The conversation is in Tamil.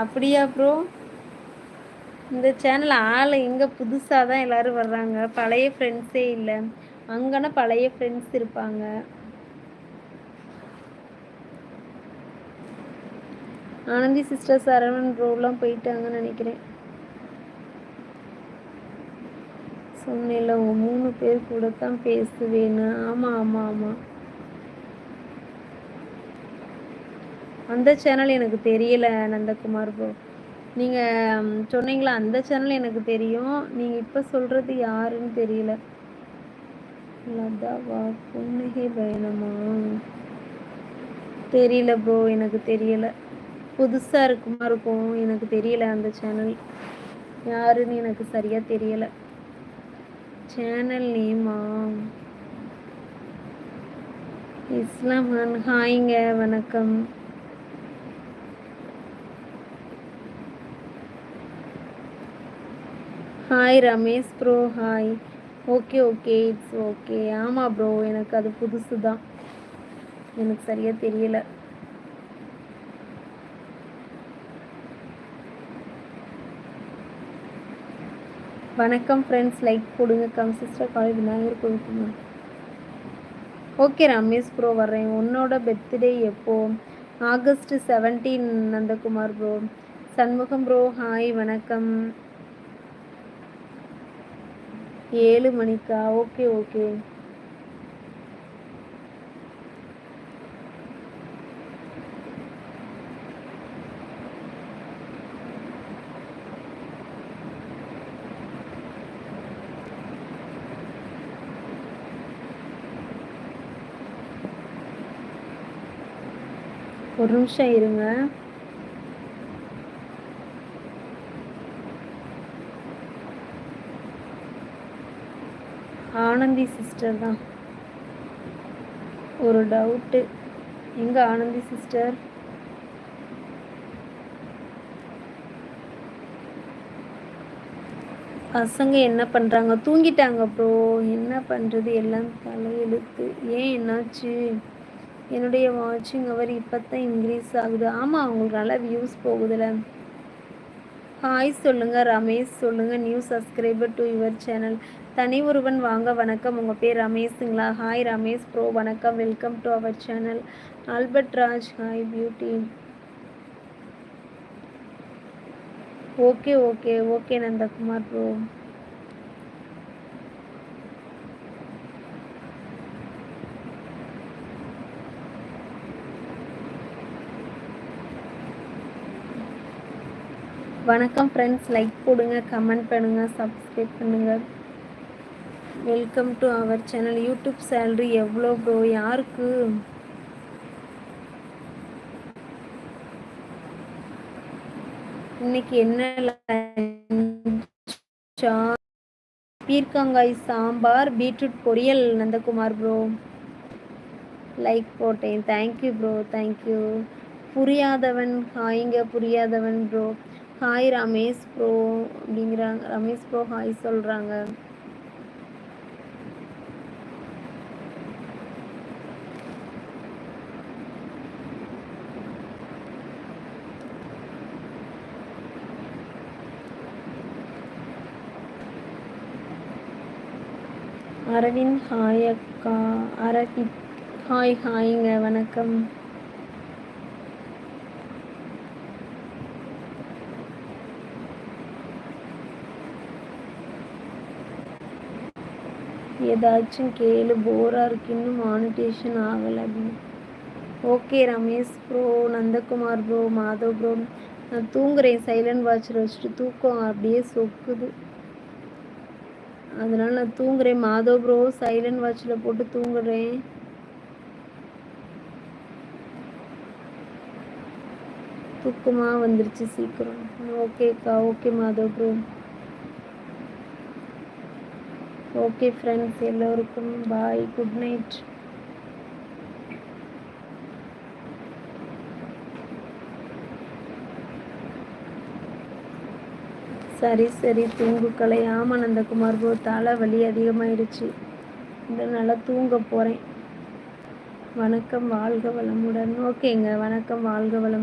அப்படியா ப்ரோ இந்த சேனல் ஆள் எங்கே புதுசாக தான் எல்லோரும் வர்றாங்க. பழைய ஃப்ரெண்ட்ஸே இல்லை. அங்கன்னா பழைய ஃப்ரெண்ட்ஸ் இருப்பாங்க. ஆனந்தி சிஸ்டர் சரவணன் ப்ரோலாம் போயிட்டாங்கன்னு நினைக்கிறேன். சொன்னேன்ல உங்கள் மூணு பேர் கூட தான் பேசுவேன்னு. ஆமாம் ஆமாம் ஆமாம் அந்த சேனல் எனக்கு தெரியல நந்தகுமார் ப்ரோ நீங்கள் சொன்னீங்களா அந்த சேனல் எனக்கு தெரியும். நீங்கள் இப்போ சொல்கிறது யாருன்னு தெரியல. லதாவா புன்னகை பயணமா தெரியல ப்ரோ எனக்கு தெரியல. புதுசாக இருக்குமா இருக்கும் எனக்கு தெரியல அந்த சேனல் யாருன்னு எனக்கு சரியாக தெரியலை. சேனல் நேமா? இஸ்லாம் ஹாய்ங்க வணக்கம். Hi Ramesh bro hi okay okay it's okay ஆமாம் ப்ரோ எனக்கு அது புதுசு தான் எனக்கு சரியாக தெரியல. வணக்கம் ஃப்ரெண்ட்ஸ் லைக் போடுங்க கம் சிஸ்டர் காலேஜ் விநாயகர் கோவில் ஓகே ரமேஷ் ப்ரோ வர்றேன். உன்னோட பர்த்டே எப்போ? August seventeen Nandakumar bro Shanmugam bro hi வணக்கம். ஏழு மணிக்கா? ஓகே ஓகே ஒரு நிமிஷம் இருங்க. ஆனந்தி சிஸ்டர் தான். ஒரு டவுட்டு எங்கே ஆனந்தி சிஸ்டர் பசங்க என்ன பண்ணுறாங்க தூங்கிட்டாங்க ப்ரோ என்ன பண்ணுறது எல்லாம் தலையெழுத்து. ஏன் என்னாச்சு? என்னுடைய வாட்சிங் அவர் இப்போ தான் இன்க்ரீஸ் ஆகுது. ஆமாம் அவங்களுக்கு நல்லா வியூஸ் போகுதுல்ல ஹாய் சொல்லுங்கள் ரமேஷ் சொல்லுங்கள் new subscriber to your channel Thani Oruvan வாங்க வணக்கம். உங்கள் பேர் ரமேஷுங்களா ஹாய் ரமேஷ் ப்ரோ வணக்கம். Welcome to our channel Albert Raj hi beauty okay okay okay Nandakumar bro வணக்கம் ஃப்ரெண்ட்ஸ் லைக் போடுங்க கமெண்ட் பண்ணுங்கள் சப்ஸ்கிரைப் பண்ணுங்கள் welcome to our channel YouTube salary எவ்வளோ ப்ரோ யாருக்கு? இன்னைக்கு என்ன பீர்க்கங்காய் சாம்பார் பீட்ரூட் பொரியல் நந்தகுமார் ப்ரோ லைக் போட்டேன். Thank you bro thank you புரியாதவன் ஹாய்ங்க புரியாதவன் ப்ரோ ஹாய் ரமேஷ் ப்ரோ அப்படிங்கிறாங்க ரமேஷ் ப்ரோ ஹாய் சொல்கிறாங்க அரவிந்த் ஹாய் அக்கா அரவிந்த் ஹாய் ஹாய்ங்க வணக்கம். ஏதாச்சும் கேளு போராக இருக்கு இன்னும் மானிட்டேஷன் ஆகலை அப்படின்னு. Okay Ramesh bro Nandakumar bro Madhav bro நான் தூங்குறேன் சைலண்ட் வாட்சர் வச்சுட்டு தூக்கம் அப்படியே சொக்குது. அதனால் நான் தூங்குறேன். மாதோ ப்ரோ சைலண்ட் வாட்சில் போட்டு தூங்குறேன். தூக்கமாக வந்துருச்சு சீக்கிரம். ஓகேக்கா ஓகே மாதோ ப்ரோ ஓகே ஃப்ரெண்ட்ஸ் எல்லோருக்கும் பாய் குட் நைட் சரி சரி தூங்குக்கலை ஆமாம் நந்தகுமார் போ தலை வலி அதிகமாயிடுச்சு நல்லா தூங்க போகிறேன் வணக்கம் வாழ்க வளமுடன். ஓகேங்க வணக்கம் வாழ்க வளம்